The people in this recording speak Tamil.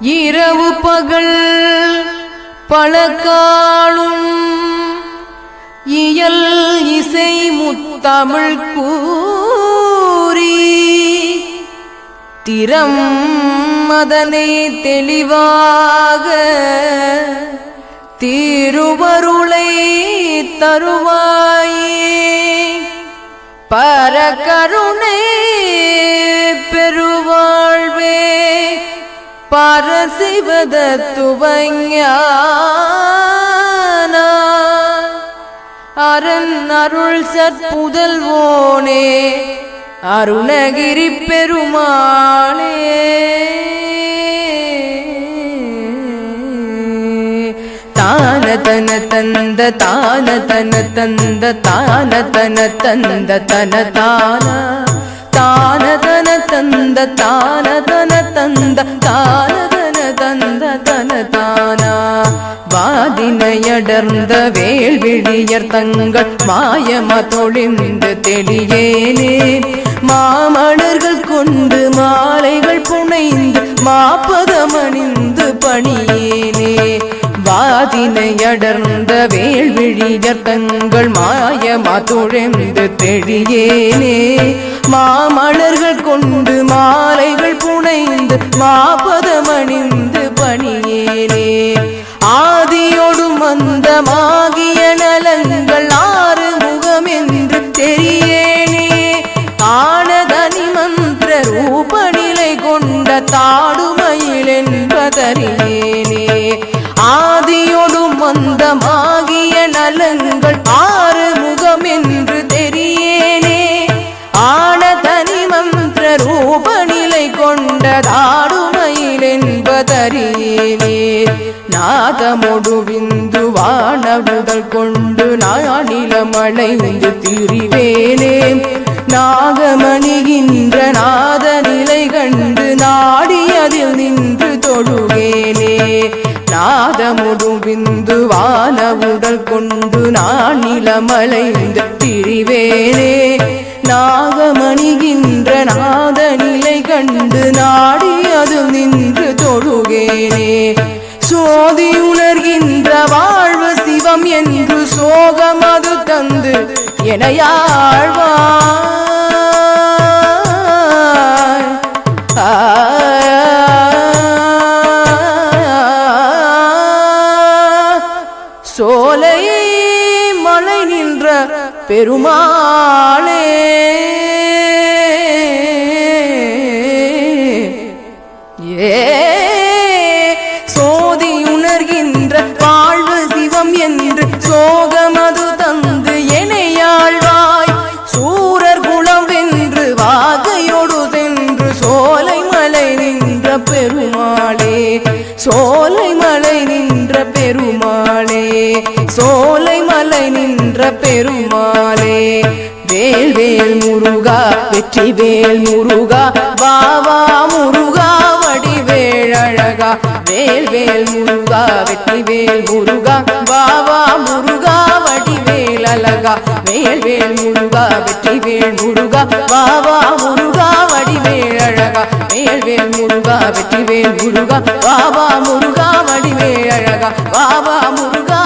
இரவு பகல் பல காலும் இயல் இசை முத்தமிழ் கூறி திறம் மதனை தெளிவாக திருவருளை தருவாயே. பரகருணை பெருவாழ்வே. பரசிவத அரண் அருள் சற்புதல்வோனே அருணகிரி பெருமாளே தான தன தந்த தான தன தந்த தான தன தந்த தன தான. தான தன தந்த தான தன தந்த தான தன தந்த தன தானா வாதினையடர்ந்த வேள்விழியர் தங்கள் மாயம தொழிந்து தெளியேனே. மாமணர்கள் கொண்டு மாலைகள் புனைந்து மாப்பதமணிந்து பணியேனே. வாதினையடர்ந்த வேள்விழியர் தங்கள் மாயமா துழைந்து தெழியேனே மாமலர்கள் கொண்டு மாலைகள் புனைந்து மாபதமணிந்து பணியேனே. ஆதியோடு மந்தமாகிய நலங்கள் ஆறு முகம் என்று தெரியேனே. ஆனதனி மந்திர ரூபநிலை கொண்ட தாடுமயில் என்பதறியேனே. ஆதியோடு மந்தமாகிய நலங்கள் ஆறு முகம் என்று தெரியேனே. ஆன தனி மந்திர ரூபநிலை கொண்டதாடுமையில் என்பதறியேனே நாதமொடு விந்து வானவுதல் கொண்டு நானிலமடைந்து திரிவேனே. நாகமணிகின்ற நாத நிலை கண்டு நாடி ஒரு விந்துவான உடல் கொண்டு நான் நிலமலைந்து திரிவேனே நாகமணிகின்ற நாத நிலை கண்டு நாடி அது நின்று தொழுகேனே. சோதி உணர்கின்ற வாழ்வு சிவம் என்று சோகம் அது தந்து எனையாழ்வாய் சோலையை மலை நின்ற பெருமாளே. சோலை மலை நின்ற பெருமாளே சோலை மலை நின்ற பெருமாளே. வேல் வேல் முருகா வெற்றி வேல் முருகா வாவா முருகா வடிவேல் அழகா. வேல் வேல் முருகா வெற்றி வேல் முருகா வாவா முருகா வடிவேல் அழகா. வேல் வேல் முருகா வெற்றி வேல் முருகா வாவா முருகா முருகா வெற்றி வேல் முருகா பாபா முருகா வடிவே அழகா. பாபா முருகா